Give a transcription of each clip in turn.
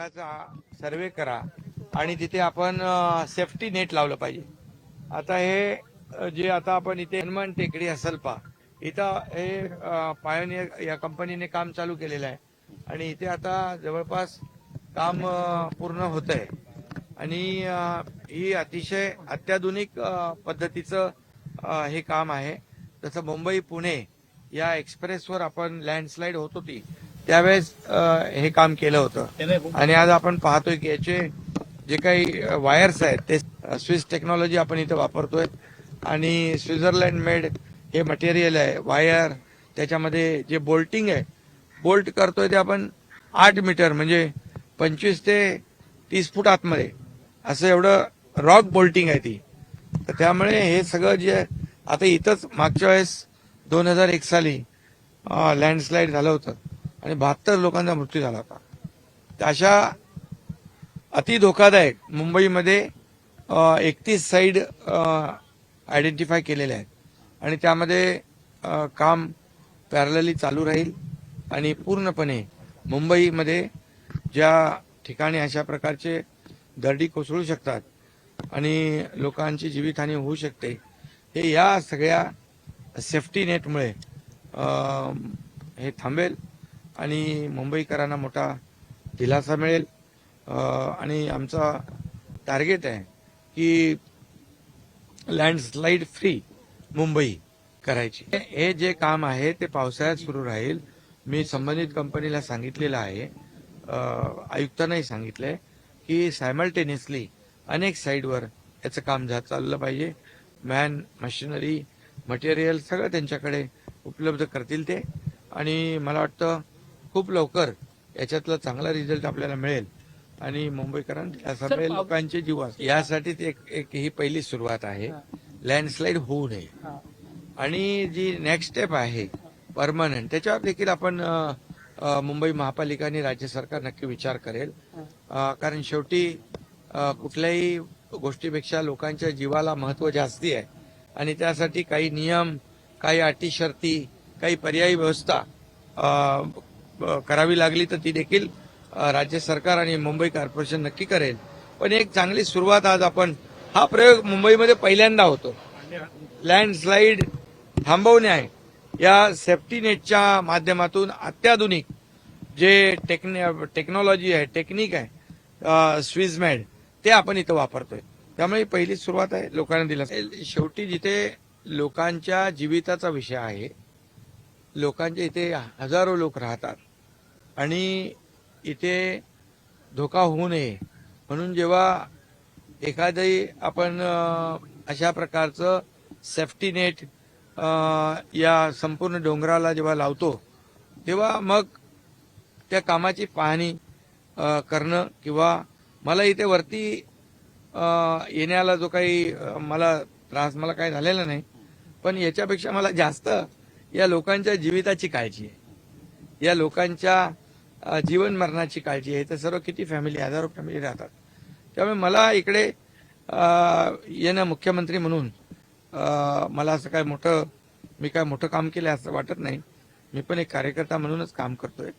सर्वे करा आणि तिथे आपण सेफ्टी नेट लावलं पाहिजे. आता हे जे आता आपण इथे हनुमान टेकडी असलपा इथं हे पायोनियर या कंपनीने काम चालू केलेलं आहे. आणि इथे आता जवळपास काम पूर्ण होत आहे आणि ही अतिशय अत्याधुनिक पद्धतीचं हे काम आहे. जसं मुंबई पुणे या एक्सप्रेसवर आपण लँडस्लाईड होत होती. त्यावेळेस हे काम केलं होतं. आणि आज आपण पाहतोय की याचे जे काही वायर्स आहेत ते स्विस टेक्नॉलॉजी आपण इथं वापरतोय. आणि स्वित्झर्लंड मेड हे मटेरियल आहे वायर त्याच्यामध्ये जे बोल्टिंग आहे बोल्ट करतोय ते आपण आठ मीटर म्हणजे पंचवीस ते तीस फूट आतमध्ये. असं एवढं रॉक बोल्टिंग आहे ती. तर त्यामुळे हे सगळं जे आता इथंच मागच्या वेळेस दोन हजार एक साली लँडस्लाईड झालं होतं. आणि बहात्तर लोकांचा मृत्यू झाला होता. अशा अति धोकादायक मुंबईमध्ये एकतीस साईड आयडेंटिफाय केलेल्या आहेत. आणि त्यामध्ये काम पॅरलली चालू राहील. आणि पूर्णपणे मुंबईमध्ये ज्या ठिकाणी अशा प्रकारचे दरडी कोसळू शकतात आणि लोकांची जीवितहानी होऊ शकते हे या सगळ्या सेफ्टी नेटमुळे हे थांबेल. आणि मुंबईकरांना मोठा दिलासा मिळेल. आणि आमचा टार्गेट आहे की लँडस्लाईड फ्री मुंबई करायची. हे जे काम आहे ते पावसाळ्यात सुरू राहील. मी संबंधित कंपनीला सांगितलेलं आहे. आयुक्तांनाही सांगितलंय की सायमल्टेनियसली अनेक साईडवर याचं काम झा चाललं पाहिजे. मॅन मशिनरी मटेरियल सगळं त्यांच्याकडे उपलब्ध करतील ते. आणि मला वाटतं खूप लवकर याच्यातला चांगला रिझल्ट आपल्याला मिळेल. आणि मुंबईकरांना सगळे लोकांचे जीव यासाठी एक एक ही पहिली सुरुवात आहे. लँडस्लाईड होऊ नये. आणि जी नेक्स्ट स्टेप आहे परमनंट त्याच्यावर देखील आपण मुंबई महापालिका आणि राज्य सरकार नक्की विचार करेल. कारण शेवटी कुठल्याही गोष्टीपेक्षा लोकांच्या जीवाला महत्त्व जास्ती आहे. आणि त्यासाठी काही नियम काही अटी शर्ती काही पर्यायी व्यवस्था करावी लागली तर ती देखील राज्य सरकार आणि मुंबई कॉर्पोरेशन नक्की करेल. पण एक चांगली सुरुवात आज आपण हा प्रयोग मुंबईमध्ये पहिल्यांदा होतो. लँडस्लाईड थांबवणे आहे. या सेफ्टी नेटच्या माध्यमातून अत्याधुनिक जे टेक्नि टेक्नॉलॉजी आहे टेक्निक आहे स्विझमॅड ते आपण इथं वापरतोय. त्यामुळे पहिली सुरुवात आहे लोकांना दिला शेवटी जिथे लोकांच्या जीविताचा विषय आहे लोकांच्या इथे हजारो लोक राहतात. आणि इथे धोका होऊ नये. म्हणून जेव्हा एखादही आपण अशा प्रकारचं सेफ्टी नेट या संपूर्ण डोंगराला जेव्हा लावतो तेव्हा मग त्या कामाची पाहणी करणं किंवा मला इथे वरती येण्याला जो काही मला त्रास मला काही झालेला नाही पण याच्यापेक्षा मला जास्त या लोकांच्या जीविताची काळजी आहे. या लोकांच्या जीवन मरणाची काळजी आहे. तर सर्व किती फॅमिली हजारो फॅमिली राहतात. त्यामुळे मला इकडे येणं मुख्यमंत्री म्हणून मला असं काय मोठं मी काय मोठं काम केलं असं वाटत नाही. मी पण एक कार्यकर्ता म्हणूनच काम करतोय.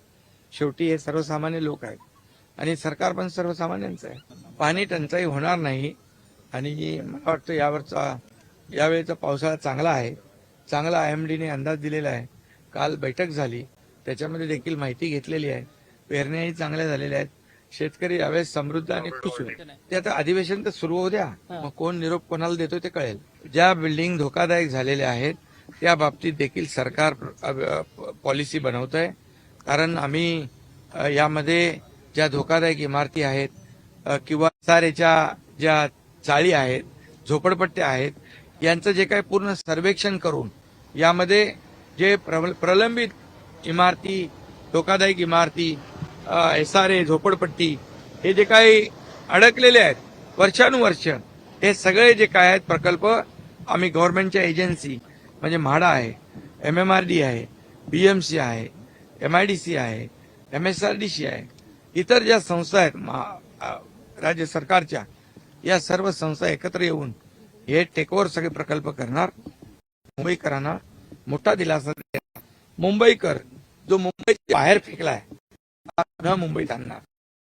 शेवटी हे सर्वसामान्य लोक आहेत. आणि सरकार पण सर्वसामान्यांचं आहे. पाणी टंचाई होणार नाही. आणि मला वाटतं यावरचा यावेळेचा पावसाळा चांगला आहे. चांगला आय एम डीने अंदाज दिलेला आहे. काल बैठक झाली. त्याच्यामध्ये देखील माहिती घेतलेली आहे. पेरण्याही चांगल्या झालेल्या आहेत. शेतकरी यावेळेस समृद्ध आणि खुश होईल. ते आता अधिवेशन तर सुरू होऊ द्या. मग कोण निरोप कोणाला देतो ते कळेल. ज्या बिल्डिंग धोकादायक झालेल्या आहेत त्या बाबतीत देखील सरकार पॉलिसी बनवत आहे कारण आम्ही यामध्ये ज्या धोकादायक इमारती आहेत किंवा सारेच्या ज्या चाळी आहेत झोपडपट्ट्या आहेत यांचं जे काही पूर्ण सर्वेक्षण करून यामध्ये जे प्रल- प्रलंबित इमारती धोकादायक इमारती एस आर ए झोपडपट्टी हे जे काही अडकलेले आहेत वर्षानुवर्ष हे सगळे जे काय आहेत प्रकल्प आम्ही गव्हर्नमेंटच्या एजन्सी म्हणजे म्हाडा आहे एम एम आर डी आहे बी एम सी आहे एम आय डी सी आहे M S R D C आहे इतर ज्या संस्था आहेत महा- राज्य सरकारच्या या सर्व संस्था एकत्र येऊन हे टेकवर सगळे प्रकल्प करणार. मुंबईकरांना मोठा दिलासा मुंबईकर जो मुंबईच्या बाहेर फेकलाय हा मुंबईत आणणार.